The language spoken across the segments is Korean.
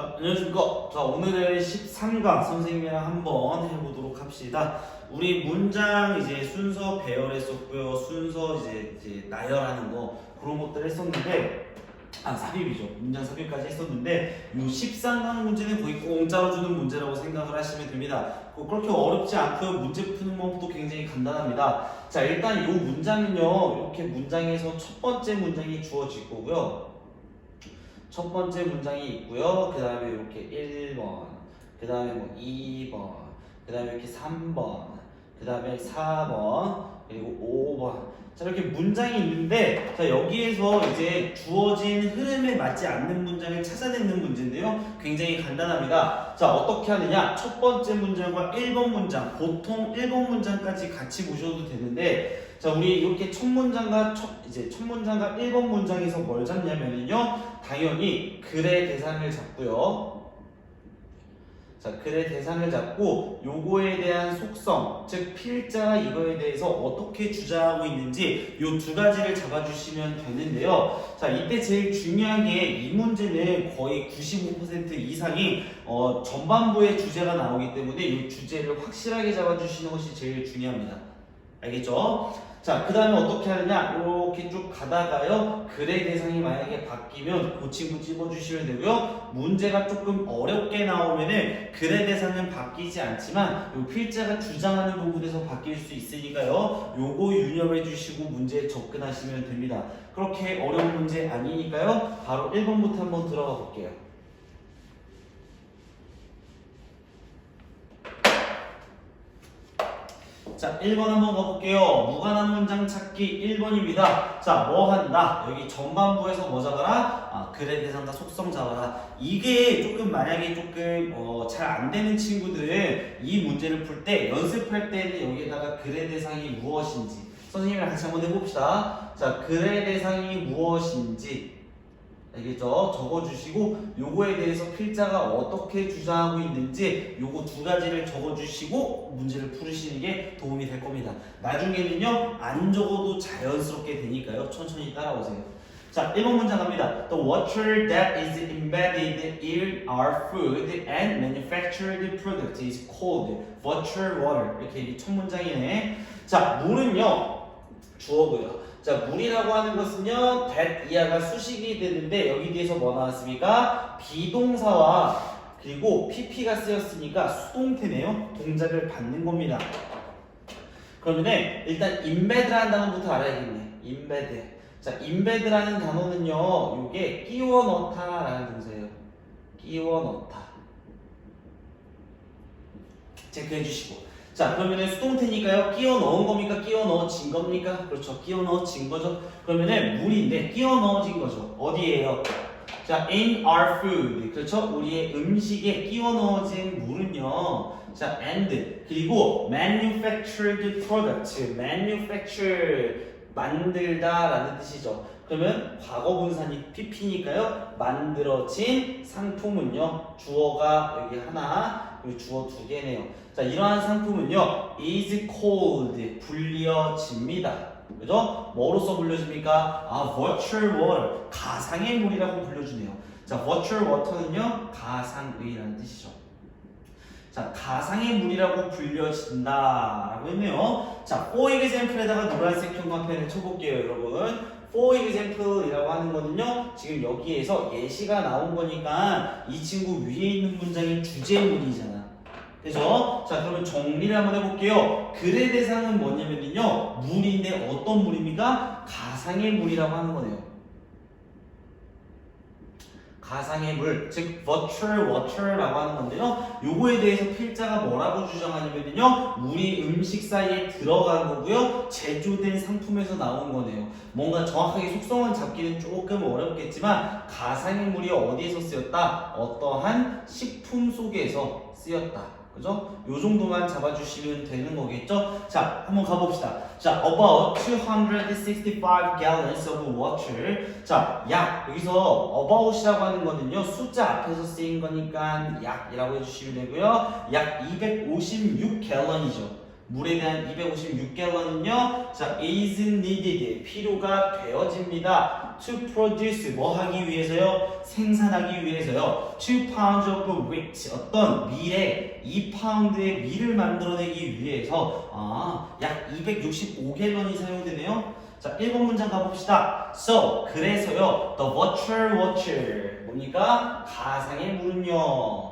자, 안녕하십니까. 자, 오늘은 13강 선생님이랑 한번 해보도록 합시다. 우리 문장 이제 순서 배열했었고요. 순서 이제, 이제 나열하는 거 그런 것들 했었는데, 아, 삽입이죠. 문장 삽입까지 했었는데, 이 13강 문제는 거의 공짜로 주는 문제라고 생각을 하시면 됩니다. 뭐 그렇게 어렵지 않고요. 문제 푸는 법도 굉장히 간단합니다. 자, 일단 이 문장은요, 이렇게 문장에서 첫 번째 문장이 주어질 거고요. 첫 번째 문장이 있고요. 그 다음에 이렇게 1번, 그 다음에 뭐 2번, 그 다음에 이렇게 3번, 그 다음에 4번, 그리고 5번. 자, 이렇게 문장이 있는데, 자, 여기에서 이제 주어진 흐름에 맞지 않는 문장을 찾아내는 문제인데요. 굉장히 간단합니다. 자, 어떻게 하느냐? 첫 번째 문장과 1번 문장, 보통 1번 문장까지 같이 보셔도 되는데, 자, 우리 이렇게 첫 문장과 첫, 이제 첫 문장과 1번 문장에서 뭘 잡냐면요. 당연히 글의 대상을 잡고요. 자, 글의 대상을 잡고 요거에 대한 속성, 즉 필자가 이거에 대해서 어떻게 주장하고 있는지 요 두 가지를 잡아주시면 되는데요. 자, 이때 제일 중요한 게 이 문제는 거의 95% 이상이 어, 전반부의 주제가 나오기 때문에 이 주제를 확실하게 잡아주시는 것이 제일 중요합니다. 알겠죠? 자, 그 다음에 어떻게 하느냐? 이렇게 쭉 가다가요. 글의 대상이 만약에 바뀌면 그 친구 찝어주시면 되고요. 문제가 조금 어렵게 나오면은 글의 대상은 바뀌지 않지만 요 필자가 주장하는 부분에서 바뀔 수 있으니까요. 요거 유념해 주시고 문제에 접근하시면 됩니다. 그렇게 어려운 문제 아니니까요. 바로 1번부터 한번 들어가 볼게요. 자, 1번 한번 가볼게요. 무관한 문장 찾기 1번입니다. 자, 뭐 한다? 여기 전반부에서 뭐 잡아라? 아, 글의 대상과 속성 잡아라. 이게 조금 만약에 조금 어, 잘 안 되는 친구들은 이 문제를 풀 때 연습할 때는 여기에다가 글의 대상이 무엇인지 선생님이랑 같이 한번 해봅시다. 자, 글의 대상이 무엇인지 알겠죠? 적어주시고 요거에 대해서 필자가 어떻게 주장하고 있는지 요거 두 가지를 적어주시고 문제를 풀으시는 게 도움이 될 겁니다. 나중에는요 안 적어도 자연스럽게 되니까요 천천히 따라오세요. 자 1번 문장 갑니다. The water that is embedded in our food and manufactured product is called water water 이렇게 이첫 문장이네. 자 물은요 주어고요. 자, 물이라고 하는 것은요, that 이하가 수식이 되는데 여기 뒤에서 뭐 나왔습니까? 비동사와 그리고 pp가 쓰였으니까 수동태네요. 동작을 받는 겁니다. 그러면은 일단 embed라는 단어부터 알아야겠네. embed. 자, embed라는 단어는요, 요게 끼워 넣다라는 동사예요. 끼워 넣다. 체크해 주시고. 자 그러면은 수동태니까요. 끼워 넣은 겁니까? 끼워 넣어진 겁니까? 그렇죠. 끼워 넣어진 거죠. 그러면은 물인데 끼워 넣어진 거죠. 어디에요? 자 in our food. 그렇죠? 우리의 음식에 끼워 넣어진 물은요. 자 and. 그리고 manufactured product. manufacture 만들다 라는 뜻이죠. 그러면 과거 분사니 pp니까요. 만들어진 상품은요. 주어가 여기 하나 그리고 주어 두 개네요. 자 이러한 상품은요 is called 불려집니다. 그죠? 뭐로써 불려집니까? 아 virtual water 가상의 물이라고 불려주네요. 자 virtual water는요 가상의라는 뜻이죠. 자 가상의 물이라고 불려진다라고 했네요. 자 for example에다가 노란색 형광펜을 쳐볼게요 여러분 for example이라고 하는 거는요 지금 여기에서 예시가 나온 거니까 이 친구 위에 있는 문장이 주제문이잖아 그죠? 자 그러면 정리를 한번 해볼게요 글의 대상은 뭐냐면요 물인데 어떤 물입니까? 가상의 물이라고 하는 거네요 가상의 물, 즉 virtual water라고 하는 건데요. 요거에 대해서 필자가 뭐라고 주장하냐면요. 우리 음식 사이에 들어간 거고요. 제조된 상품에서 나온 거네요. 뭔가 정확하게 속성을 잡기는 조금 어렵겠지만 가상의 물이 어디에서 쓰였다? 어떠한 식품 속에서 쓰였다. 그죠? 요 정도만 잡아주시면 되는 거겠죠? 자, 한번 가봅시다. 자, about 265 gallons of water. 자, 약. 여기서 about이라고 하는 거는요, 숫자 앞에서 쓰인 거니까 약이라고 해주시면 되고요. 약 256 gallon이죠. 물에 대한 256갤런은요, 자, is needed, 필요가 되어집니다. to produce 뭐 하기 위해서요? 생산하기 위해서요. 2 pounds of wheat 어떤 밀에 2파운드의 밀을 만들어내기 위해서 아, 약 265갤런이 사용되네요. 자, 1번 문장 가봅시다. So, 그래서요, the virtual watcher. 뭡니까? 가상의 물은요.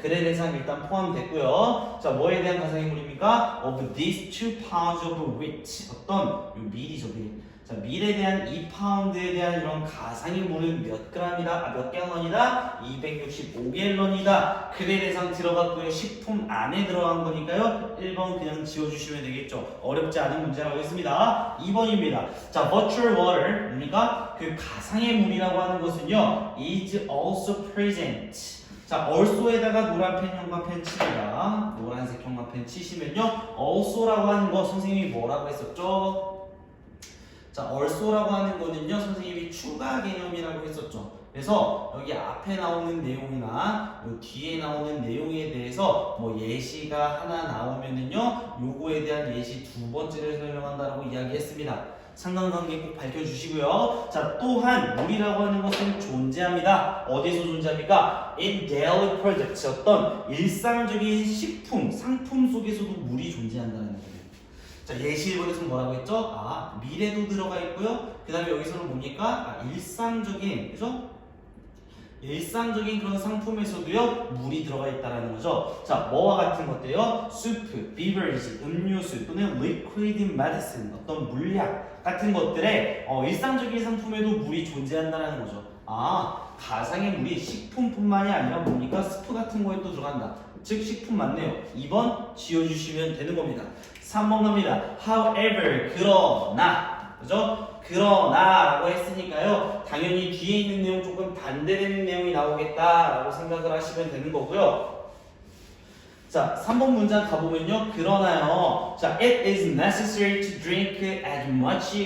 글에 대상 일단 포함됐고요. 자, 뭐에 대한 가상의 물입니까? Of these two pounds of wheat. 어떤? 요 밀이죠, 밀. 자, 밀에 대한 2 파운드에 대한 이런 가상의 물은 몇 g이다? 아, 몇 갤런이다? 265갤런이다. 글에 대상 들어갔고요. 식품 안에 들어간 거니까요. 1번 그냥 지워주시면 되겠죠. 어렵지 않은 문제라고 했습니다. 2번입니다. 자, virtual water. 뭡니까? 그 가상의 물이라고 하는 것은요. is also present. 자, also에다가 노란 펜 형광펜 칩니다. 노란색 형광펜 치시면요. also라고 하는 거 선생님이 뭐라고 했었죠? 자, also라고 하는 거는요. 선생님이 추가 개념이라고 했었죠. 그래서 여기 앞에 나오는 내용이나 요 뒤에 나오는 내용에 대해서 뭐 예시가 하나 나오면은요. 요거에 대한 예시 두 번째를 설명한다라고 이야기했습니다. 상관관계 꼭 밝혀주시고요. 자, 또한 물이라고 하는 것은 존재합니다. 어디서 존재합니까? In daily products 어떤 일상적인 식품, 상품 속에서도 물이 존재한다는 거예요. 자, 예시 1번에서는 뭐라고 했죠? 아, 미래도 들어가 있고요. 그 다음에 여기서는 뭡니까? 아, 일상적인, 그죠? 일상적인 그런 상품에서도요 물이 들어가 있다라는 거죠. 자 뭐와 같은 것들요 수프, 비버리지, 음료수 또는 liquid medicine 어떤 물약 같은 것들에 어, 일상적인 상품에도 물이 존재한다라는 거죠. 아 가상의 물이 식품뿐만이 아니라 뭡니까 스프 같은 거에 또 들어간다. 즉 식품 맞네요. 2번 지워주시면 되는 겁니다. 3번 갑니다. However 그러나 그죠? 그러나라고 했으니까요. 당연히 뒤에 있는 내용 조금 반대되는 내용이 나오겠다라고 생각을 하시면 되는 거고요. 자, 3번 문장 가보면요. 그러나요. 자, it is necessary to drink as much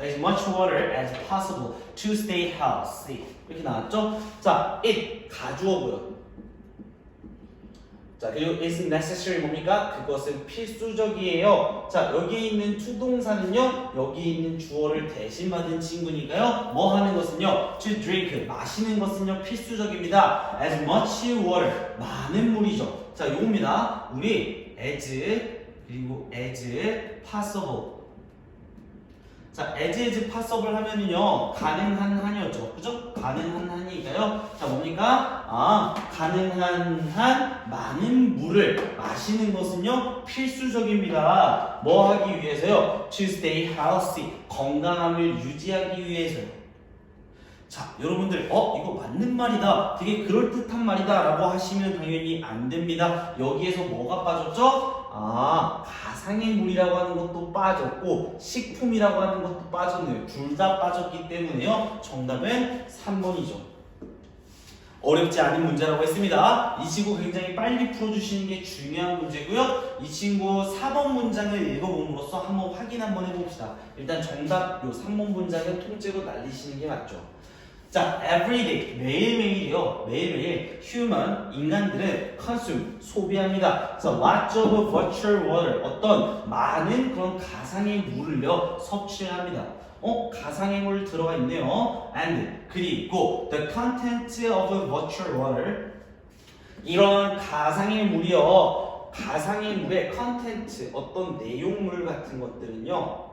as much water as possible to stay healthy. 이렇게 나왔죠? 자, it 가주어고요. 자 그리고 is necessary 뭡니까? 그것은 필수적이에요. 자 여기 있는 투동사는요 여기 있는 주어를 대신 받은 친구니까요 뭐 하는 것은요 to drink 마시는 것은요 필수적입니다. as much water 많은 물이죠. 자 요겁니다. 우리 as 그리고 as possible 자, as is possible 하면은요, 가능한 한이었죠. 그죠? 가능한 한이니까요. 자, 뭡니까? 아, 가능한 한 많은 물을 마시는 것은요, 필수적입니다. 뭐 하기 위해서요? To stay healthy. 건강함을 유지하기 위해서요. 자, 여러분들, 어, 이거 맞는 말이다. 되게 그럴듯한 말이다. 라고 하시면 당연히 안 됩니다. 여기에서 뭐가 빠졌죠? 아, 가상의 물이라고 하는 것도 빠졌고, 식품이라고 하는 것도 빠졌네요. 둘 다 빠졌기 때문에요. 정답은 3번이죠. 어렵지 않은 문제라고 했습니다. 이 친구 굉장히 빨리 풀어주시는 게 중요한 문제고요. 이 친구 4번 문장을 읽어봄으로써 한번 확인 한번 해봅시다. 일단 정답 요 3번 문장은 통째로 날리시는 게 맞죠. 자, everyday 매일매일이요. 매일매일 human 인간들은 consume 소비합니다. 그래서 lots of virtual water 어떤 많은 그런 가상의 물을요 섭취를 합니다. 어 가상의 물 들어가 있네요. and 그리고 the content of virtual water 이런 가상의 물이요 가상의 물의 컨텐츠 어떤 내용물 같은 것들은요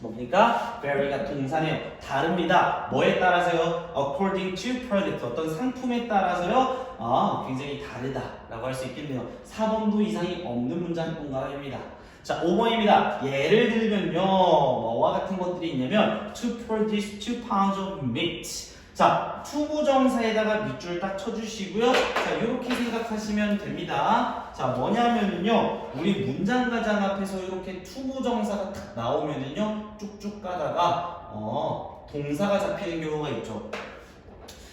뭡니까? vary가 동사네요. 다릅니다. 뭐에 따라서요? according to product 어떤 상품에 따라서요. 아, 굉장히 다르다 라고 할 수 있겠네요. 4번도 이상이 없는 문장 동감입니다. 자, 5번입니다. 예를 들면요. 뭐와 같은 것들이 있냐면 to produce 2 pounds of meat. 자, 투부정사에다가 밑줄 딱 쳐주시고요. 자, 이렇게 생각하시면 됩니다. 자, 뭐냐면은요, 우리 문장 가장 앞에서 이렇게 투부정사가 딱 나오면은요, 쭉쭉 가다가, 어, 동사가 잡히는 경우가 있죠.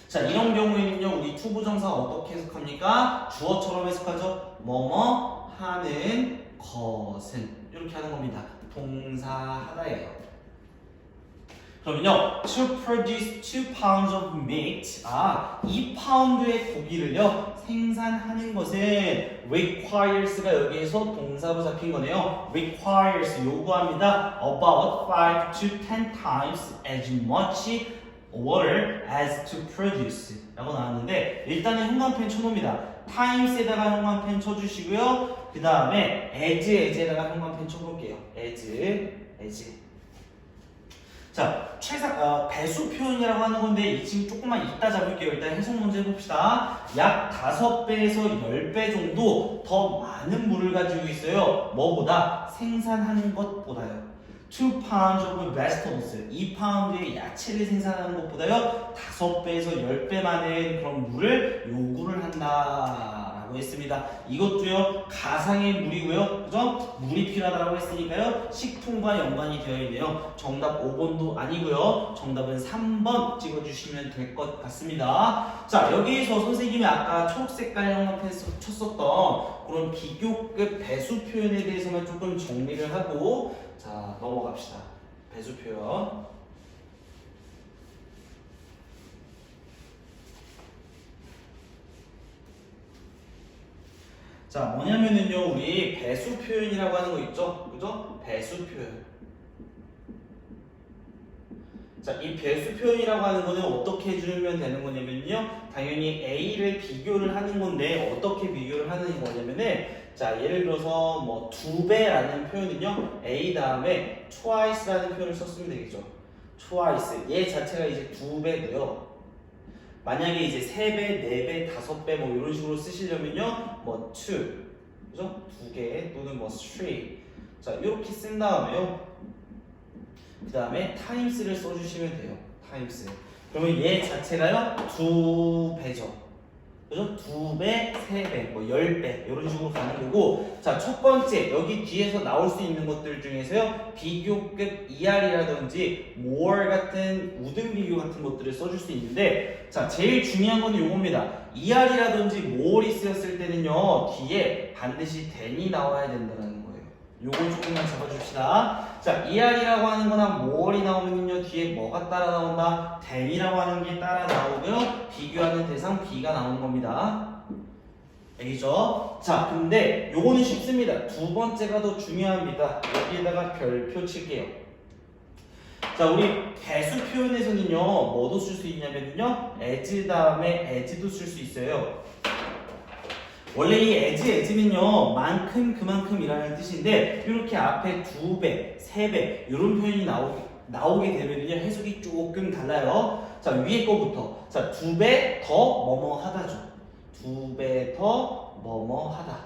자, 이런 경우에는요, 우리 투부정사 어떻게 해석합니까? 주어처럼 해석하죠? 뭐뭐 하는 것은. 이렇게 하는 겁니다. 동사하다예요. 그러면요, to produce 2 pounds of meat. 아, 2파운드의 고기를요, 생산하는 것은 requires가 여기에서 동사로 잡힌 거네요. requires 요구합니다. about 5 to 10 times as much water as to produce 라고 나왔는데 일단은 형광펜 쳐놓습니다. times에다가 형광펜 쳐주시고요. 그 다음에 as, as에다가 형광펜 쳐볼게요. as, as. 자, 최상, 어, 배수 표현이라고 하는 건데 이 지금 조금만 이따 잡을게요. 일단 해석 문제 해봅시다. 약 5배에서 10배 정도 더 많은 물을 가지고 있어요. 뭐보다? 생산하는 것보다요. 2 pounds of vegetables. 2파운드의 야채를 생산하는 것보다요. 5배에서 10배 많은 그런 물을 요구를 한다 라고 했습니다. 이것도요. 가상의 물이고요. 그죠? 물이 필요하다고 했으니까요. 식품과 연관이 되어 있네요. 정답 5번도 아니고요. 정답은 3번 찍어주시면 될 것 같습니다. 자, 여기에서 선생님이 아까 초록색깔 형광펜 써- 쳤었던 그런 비교급 배수 표현에 대해서만 조금 정리를 하고 자, 넘어갑시다. 배수 표현. 자, 뭐냐면은요, 우리 배수 표현이라고 하는 거 있죠? 그죠? 배수 표현. 자, 이 배수 표현이라고 하는 거는 어떻게 해주면 되는 거냐면요. 당연히 A를 비교를 하는 건데, 어떻게 비교를 하는 거냐면은, 자, 예를 들어서 뭐, 두 배라는 표현은요, A 다음에 twice라는 표현을 썼으면 되겠죠. twice. 얘 자체가 이제 두 배고요. 만약에 이제 세 배, 네 배, 다섯 배뭐 이런 식으로 쓰시려면요, 뭐 two, 그죠? 두 개 또는 뭐 three. 자, 이렇게 쓴 다음에요. 그 다음에 times를 써주시면 돼요. times. 그러면 얘 자체가요 두 배죠. 그죠? 두 배, 세 배, 뭐 열 배 이런 식으로 가는 거고 자 첫 번째 여기 뒤에서 나올 수 있는 것들 중에서요 비교급 ER이라든지 more 같은 우등 비교 같은 것들을 써줄 수 있는데 자 제일 중요한 건 요겁니다. ER이라든지 more이 쓰였을 때는요 뒤에 반드시 then이 나와야 된다는 요. 요걸 조금만 잡아줍시다. 자, ER이라고 하는 거나 more이 나오면요 뒤에 뭐가 따라 나온다? then이라고 하는 게 따라 나오고요. 비교하는 대상 B가 나오는 겁니다. 알겠죠? 자, 근데 요거는 쉽습니다. 두 번째가 더 중요합니다. 여기에다가 별표 칠게요. 자, 우리 배수 표현에서는요, 뭐도 쓸 수 있냐면요, as 다음에 as도 쓸 수 있어요. 원래 이 as, as는요, 만큼 그만큼이라는 뜻인데, 이렇게 앞에 두 배, 세 배, 이런 표현이 나오게, 나오게 되면요, 해석이 조금 달라요. 자, 위에 거부터. 자, 두 배 더 뭐뭐 하다죠. 두 배 더 뭐뭐 하다.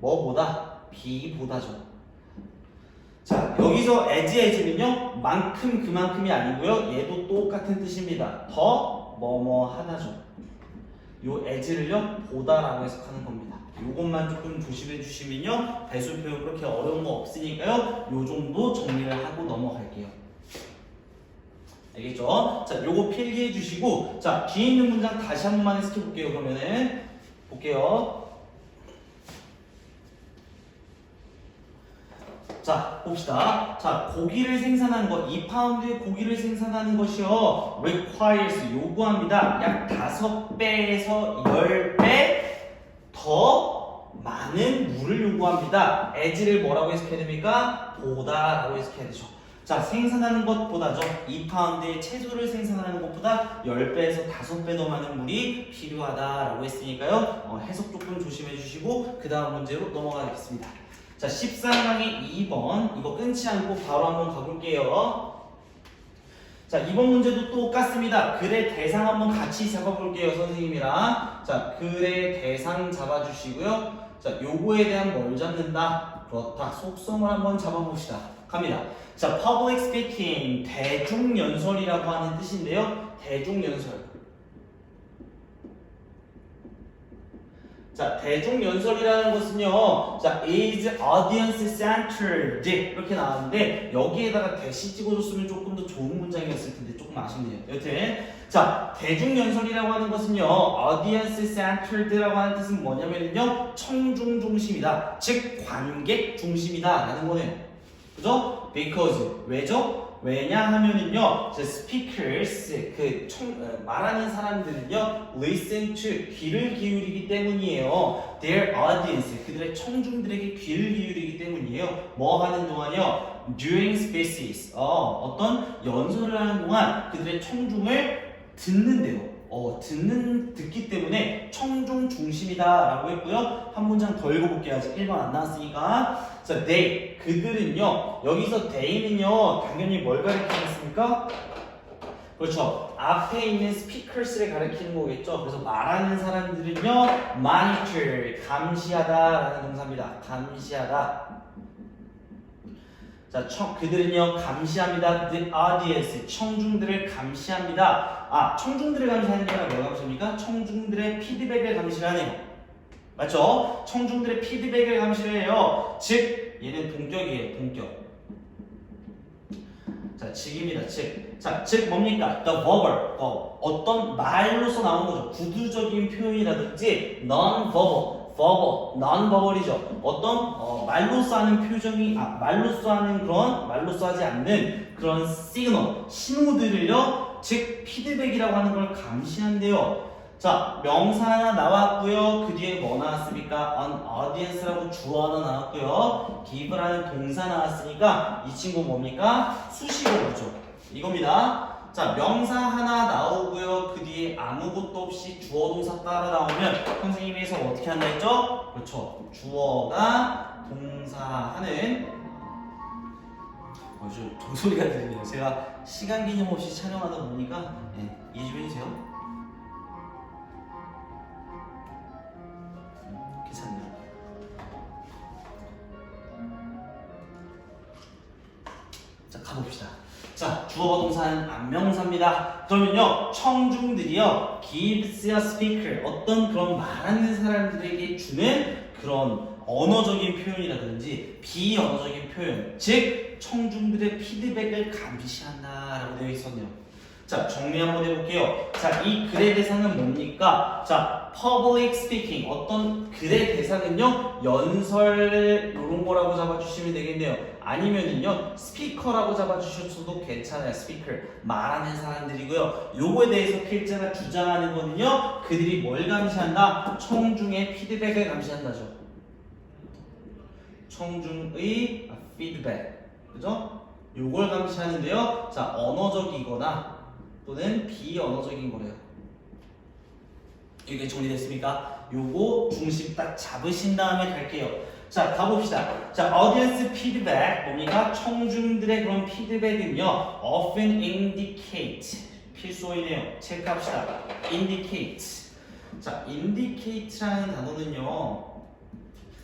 뭐보다? 비보다죠. 자, 여기서 as, as는요, 만큼 그만큼이 아니고요, 얘도 똑같은 뜻입니다. 더 뭐뭐 하다죠. 요 as를요 보다라고 해석하는 겁니다. 요것만 조금 조심해 주시면요 배수 표현 그렇게 어려운 거 없으니까요 요 정도 정리를 하고 넘어갈게요. 알겠죠? 자, 요거 필기해 주시고 자 뒤에 있는 문장 다시 한 번만 해석해 볼게요. 그러면은 볼게요. 자, 봅시다. 자, 고기를 생산하는 것, 2파운드의 고기를 생산하는 것이요. requires 요구합니다. 약 5배에서 10배 더 많은 물을 요구합니다. as를 뭐라고 해석해야 됩니까? 보다라고 해석해야 되죠. 자, 생산하는 것보다죠. 2파운드의 채소를 생산하는 것보다 10배에서 5배 더 많은 물이 필요하다라고 했으니까요. 어, 해석 조금 조심해 주시고 그 다음 문제로 넘어가겠습니다. 자, 13강의 2번 이거 끊지 않고 바로 한번 가볼게요. 자, 이번 문제도 똑같습니다. 글의 대상 한번 같이 잡아볼게요, 선생님이랑. 자, 글의 대상 잡아주시고요. 자, 요거에 대한 뭘 잡는다? 그렇다. 속성을 한번 잡아봅시다. 갑니다. 자, public speaking, 대중연설이라고 하는 뜻인데요. 대중연설. 자, 대중 연설이라는 것은요, 자, is audience centered 이렇게 나왔는데 여기에다가 대시 찍어줬으면 조금 더 좋은 문장이었을 텐데 조금 아쉽네요. 여튼 자, 대중 연설이라고 하는 것은요, audience centered라고 하는 뜻은 뭐냐면요, 청중 중심이다, 즉 관객 중심이다라는 거네요. 그죠? Because 왜죠? 왜냐하면은요, 저 speakers 그 총, 어, 말하는 사람들은요, listen to 귀를 기울이기 때문이에요. Their audience 그들의 청중들에게 귀를 기울이기 때문이에요. 뭐 하는 동안요? During speeches 어, 어떤 연설을 하는 동안 그들의 청중을 듣는데요. 어, 듣는 듣기 때문에 청중 중심이다 라고 했고요. 한 문장 더 읽어볼게요. 아직 1번 안 나왔으니까. 자, they 그들은요. 여기서 they는요. 당연히 뭘 가리키겠습니까? 그렇죠. 앞에 있는 speakers를 가리키는 거겠죠. 그래서 말하는 사람들은요. monitor 감시하다 라는 동사입니다. 감시하다. 자, 청, 그들은요 감시합니다. The audience 청중들을 감시합니다. 아, 청중들을 감시하는 게 아니라 뭘 감시합니까? 청중들의 피드백을 감시를 하네요. 맞죠? 청중들의 피드백을 감시를 해요. 즉, 얘는 동격이에요. 동격. 자, 즉입니다. 즉. 자, 즉 뭡니까? The verbal. 어, 어떤 말로서 나오는 거죠. 구두적인 표현이라든지 non-verbal. verbal, non-verbal이죠. 어떤 어, 말로써 하는 표정이 아, 말로써 하는 그런 말로써 하지 않는 그런 시그널, 신호들을요. 즉 피드백이라고 하는 걸 감시한대요. 자, 명사 하나 나왔고요. 그 뒤에 뭐 나왔습니까? an audience라고 주어 하나 나왔고요. give라는 동사 나왔으니까 이 친구 뭡니까? 수식어죠. 이겁니다. 자, 명사 하나 나오고요. 그 뒤에 아무것도 없이 주어 동사 따라 나오면 선생님에서 어떻게 한다 했죠? 그렇죠. 주어가 동사하는 어, 저 종소리가 들리네요. 제가 시간 개념 없이 촬영하다 보니까 네, 이해 좀 해주세요. 음, 괜찮네요. 자, 가봅시다. 자, 주어 동사는 안명사입니다. 그러면요, 청중들이요, gives a speaker, 어떤 그런 말하는 사람들에게 주는 그런 언어적인 표현이라든지 비언어적인 표현, 즉, 청중들의 피드백을 감시한다라고 되어 있었네요. 자, 정리 한번 해볼게요. 자, 이 글의 대상은 뭡니까? 자, public speaking. 어떤 글의 대상은요, 연설, 요런 거라고 잡아주시면 되겠네요. 아니면은요, 스피커라고 잡아주셔도 괜찮아요. 스피커. 말하는 사람들이고요. 요거에 대해서 필자가 주장하는 거는요, 그들이 뭘 감시한다? 청중의 피드백을 감시한다죠. 청중의 피드백. 그죠? 요걸 감시하는데요. 자, 언어적이거나 또는 비언어적인 거래요. 이게 정리됐습니까? 요거 중심 딱 잡으신 다음에 갈게요. 자, 가봅시다. 자, audience feedback 뭡니까? 청중들의 그런 피드백은요, often indicate 필수어이네요. 체크합시다. indicate. 자, indicate라는 단어는요,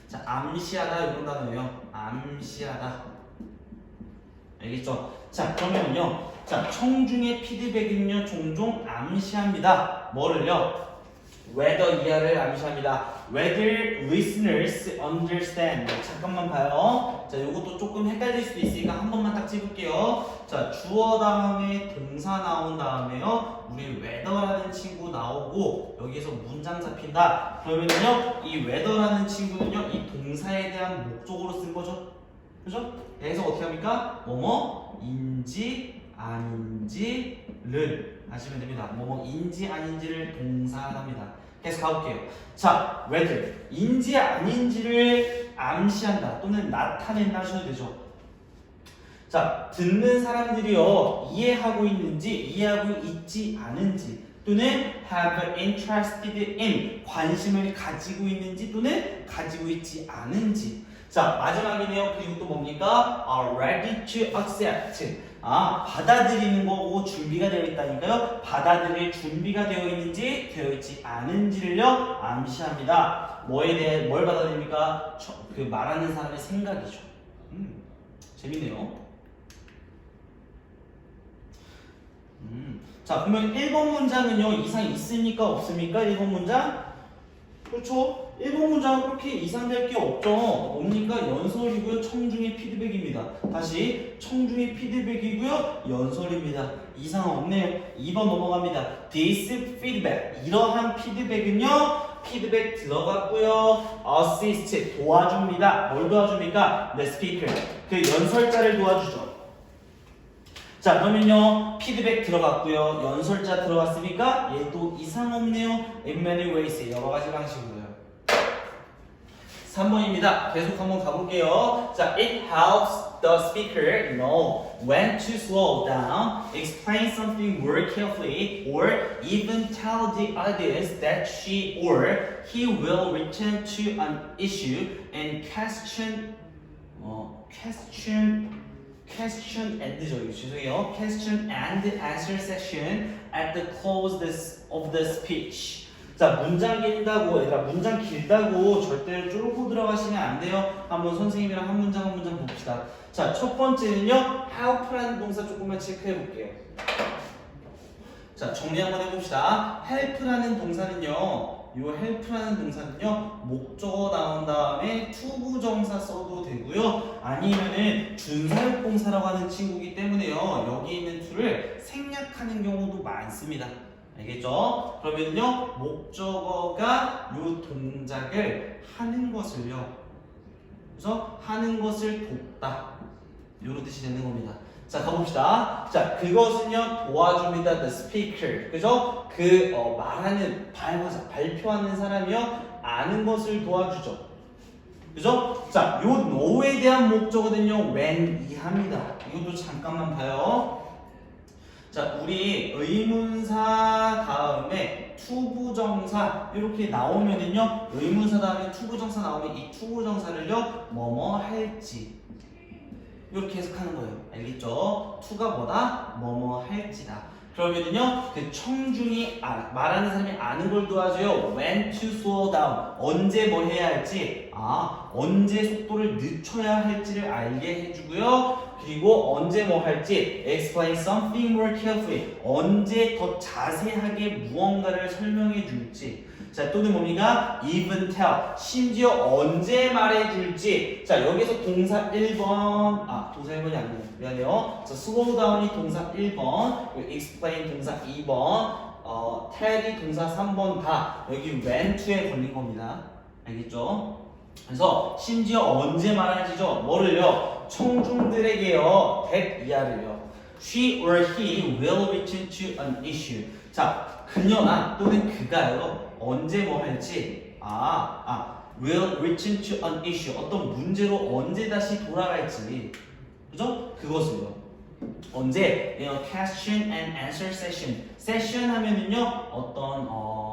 자, 암시하다 이런 단어예요. 암시하다. 알겠죠? 자, 그러면요. 자, 청중의 피드백은요, 종종 암시합니다. 뭐를요? whether 이하를 암시합니다. Whether listeners understand. 잠깐만 봐요. 자, 요것도 조금 헷갈릴 수도 있으니까 한 번만 딱 찝을게요. 자, 주어 다음에 동사 나온 다음에요. 우리 whether라는 친구 나오고 여기에서 문장 잡힌다. 그러면요, 이 whether라는 친구는요, 이 동사에 대한 목적으로 쓴 거죠. 그죠? 그래서 어떻게 합니까? 뭐뭐 인지 아닌지를 하시면 됩니다. 뭐뭐인지 아닌지를 동사합니다. 계속 가볼게요. 자, whether 인지 아닌지를 암시한다 또는 나타낸다 하셔도 되죠. 자, 듣는 사람들이요 이해하고 있는지 이해하고 있지 않은지 또는 have interested in 관심을 가지고 있는지 또는 가지고 있지 않은지. 자 마지막이네요. 그리고 또 뭡니까? Are ready to accept 아 받아들이는 거고 준비가 되어 있다니까요. 받아들일 준비가 되어 있는지 되어 있지 않은지를요 암시합니다. 뭐에 대해 뭘 받아들입니까? 처- 그 말하는 사람의 생각이죠. 음 재밌네요. 음, 자 그러면 1번 문장은요 이상 있습니까 없습니까? 1번 문장 그렇죠? 1번 문장은 그렇게 이상될 게 없죠. 뭡니까? 연설이고요. 청중의 피드백입니다. 다시 청중의 피드백이고요. 연설입니다. 이상 없네요. 2번 넘어갑니다. this feedback 이러한 피드백은요 피드백 들어갔고요. assist 도와줍니다. 뭘 도와줍니까? the speaker 그 연설자를 도와주죠 자 그러면요 피드백 들어갔고요 연설자 들어갔으니까 얘도 이상 없네요 in many ways 여러 가지 방식으로요 3번입니다 계속 한번 가볼게요 자 it helps the speaker know when to slow down explain something more carefully or even tell the audience that she or he will return to an issue and question 어, question question and죠 죄송해요. question and answer section at the close of the speech. 자 문장 길다고 얘들아 문장 길다고 절대로 쫄고 들어가시면 안 돼요. 한번 선생님이랑 한 문장 한 문장 봅시다. 자첫 번째는요. help라는 동사 조금만 체크해 볼게요. 자 정리 한번 해봅시다. help라는 동사는요 요 help라는 동사는요 목적어 나온 다음에 투부정사 써도 되고요. 아니면은 준사역동사라고 하는 친구기 때문에요. 여기 있는 to를 생략하는 경우도 많습니다. 알겠죠? 그러면요 목적어가 요 동작을 하는 것을요. 그래서 하는 것을 돕다. 요런 뜻이 되는 겁니다 자 가봅시다. 자 그것은요 도와줍니다 the speaker. 그죠? 그 어, 말하는 발, 발표하는 사람이요 아는 것을 도와주죠. 그죠? 자, 요 no에 대한 목적어는요 when 이하입니다. 이것도 잠깐만 봐요. 자, 우리 의문사 다음에 투부정사 이렇게 나오면은요 의문사 다음에 투부정사 나오면 이 투부정사를요 뭐뭐 할지 이렇게 해석하는 거예요. 알겠죠? 투가 뭐다? 뭐뭐 할지다. 그러면은요 그 청중이 아, 말하는 사람이 아는 걸 도와줘요. When to slow down. 언제 뭐 해야 할지. 아 언제 속도를 늦춰야 할지를 알게 해주고요. 그리고 언제 뭐 할지 explain something more carefully. 언제 더 자세하게 무언가를 설명해 줄지. 자 또는 뭡니까? even tell. 심지어 언제 말해 줄지. 자 여기서 동사 1번 아 동사 1번이 아니에요. 미안해요. 자 slow down이 동사 1번, 그리고 explain 동사 2번, 어 tell이 동사 3번 다 여기 when to에 걸린 겁니다. 알겠죠? 그래서 심지어 언제 말하지죠? 뭐를요? 청중들에게요. that 이하를요. She or he will return to an issue. 자, 그녀나 또는 그가요. 언제 뭐 할지. 아, 아, will return to an issue. 어떤 문제로 언제 다시 돌아갈지. 그죠? 그것을요. 언제? 어, question and answer session. session 하면은요. 어떤 어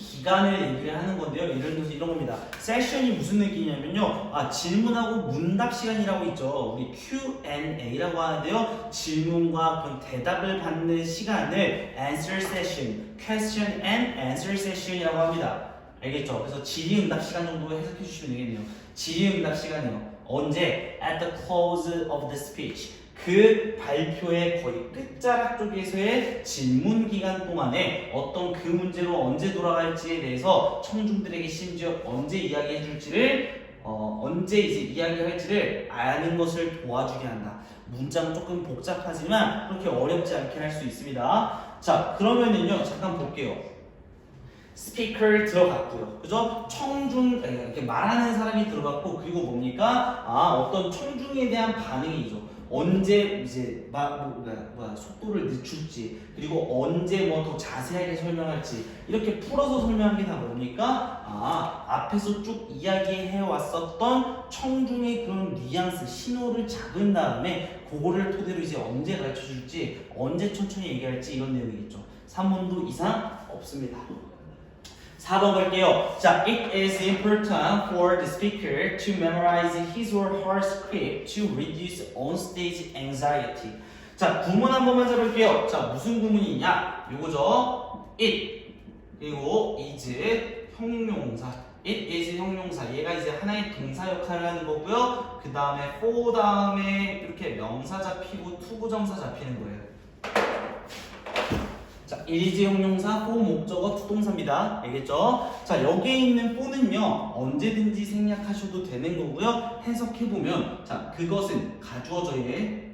기간을 얘기를 하는 건데요. 예를 들어서 이런 겁니다. 세션이 무슨 느낌이냐면요. 아, 질문하고 문답 시간이라고 있죠. 우리 Q&A라고 하는데요. 질문과 대답을 받는 시간을 answer session, question and answer session이라고 합니다. 알겠죠? 그래서 질의응답 시간 정도 해석해 주시면 되겠네요. 질의응답 시간이요. 언제? At the close of the speech. 그 발표의 거의 끝자락 쪽에서의 질문 기간 동안에 어떤 그 문제로 언제 돌아갈지에 대해서 청중들에게 심지어 언제 이야기해 줄지를 어, 언제 이제 이야기할지를 아는 것을 도와주게 한다. 문장 조금 복잡하지만 그렇게 어렵지 않게 할 수 있습니다. 자, 그러면은요, 잠깐 볼게요. 스피커 들어갔고요. 그죠? 청중, 이렇게 말하는 사람이 들어갔고, 그리고 뭡니까? 아, 어떤 청중에 대한 반응이죠. 언제 이제 마, 뭐, 뭐야, 뭐야, 속도를 늦출지, 그리고 언제 뭐 더 자세하게 설명할지, 이렇게 풀어서 설명한 게 다 뭡니까? 아, 앞에서 쭉 이야기해 왔었던 청중의 그런 뉘앙스, 신호를 잡은 다음에, 그거를 토대로 이제 언제 가르쳐 줄지, 언제 천천히 얘기할지, 이런 내용이겠죠. 3문도 이상 없습니다. 4번 갈게요. 자, it is important for the speaker to memorize his or her script to reduce on-stage anxiety. 자, 구문 한 번만 잡을게요. 자, 무슨 구문이 있냐? 요거죠. it 그리고 is 형용사. it is 형용사. 얘가 이제 하나의 동사 역할을 하는 거고요. 그 다음에 for 다음에 이렇게 명사 잡히고 투부정사 잡히는 거예요. 자, 일지 형용사, for 목적어, 투동사입니다. 알겠죠? 자, 여기에 있는 for는요, 언제든지 생략하셔도 되는 거고요. 해석해보면, 자, 그것은 가주어져의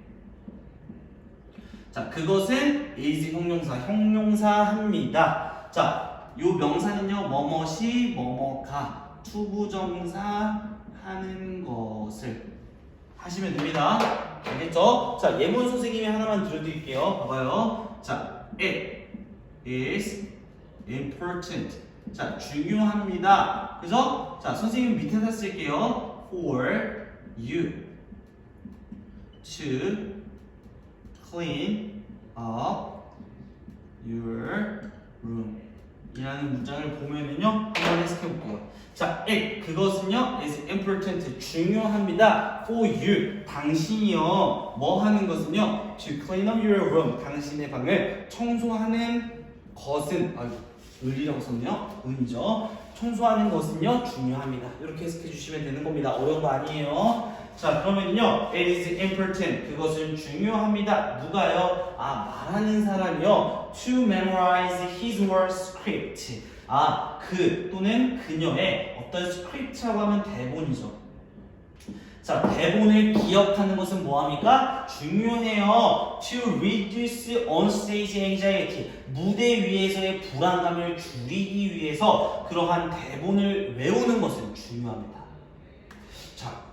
자, 그것은 is 형용사, 형용사합니다. 자, 요 명사는요, 뭐뭐시, 뭐뭐가, 투부정사 하는 것을 하시면 됩니다. 알겠죠? 자, 예문 선생님이 하나만 들려드릴게요. 봐봐요. 자, it is important. 자, 중요합니다. 그래서 자, 선생님 밑에다 쓸게요. for you to clean up your room. 이라는 문장을 보면은요 한번 해석해 볼게요. 자, it 그것은요 is important 중요합니다. for you 당신이요 뭐 하는 것은요 to clean up your room 당신의 방을 청소하는 것은 아유 을이라고 썼네요. 은이죠. 청소하는 것은요 중요합니다. 이렇게 해석해 주시면 되는 겁니다. 어려운 거 아니에요. 자 그러면요 it is important 그것은 중요합니다. 누가요? 아 말하는 사람이요 to memorize his or script 아 그 또는 그녀의 어떤 스크립트라고 하면 대본이죠. 자, 대본을 기억하는 것은 뭐합니까? 중요해요. To reduce on stage anxiety. 무대 위에서의 불안감을 줄이기 위해서 그러한 대본을 외우는 것은 중요합니다.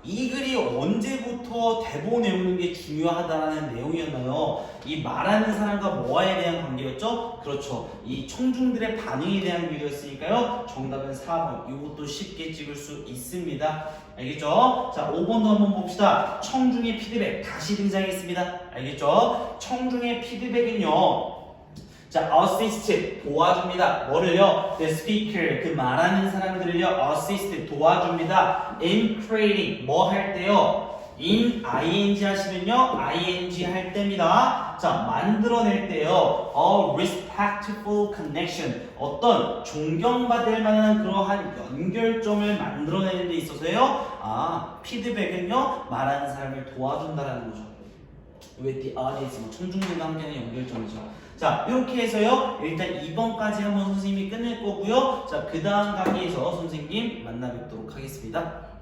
자, 이 글이 언제부터 대본 외우는 게 중요하다는 내용이었나요? 이 말하는 사람과 뭐에 대한 관계였죠? 그렇죠. 이 청중들의 반응에 대한 글이었으니까요. 정답은 4번. 이것도 쉽게 찍을 수 있습니다. 알겠죠? 자, 5번도 한번 봅시다. 청중의 피드백 다시 등장했습니다. 알겠죠? 청중의 피드백은요. 자, assist 도와줍니다. 뭐를요? The speaker 그 말하는 사람들을요 assist 도와줍니다. In creating 뭐 할 때요? in ing 하시면요 ing 할 때입니다. 자, 만들어낼 때요 a respectful connection 어떤 존경받을 만한 그러한 연결점을 만들어내는 데 있어서요 아 피드백은요 말하는 사람을 도와준다라는 거죠. With the audience 뭐 청중들과 함께하는 연결점이죠. 자 이렇게 해서요 일단 2번까지 한번 선생님이 끝낼 거고요. 자그 다음 강의에서 선생님 만나 뵙도록 하겠습니다.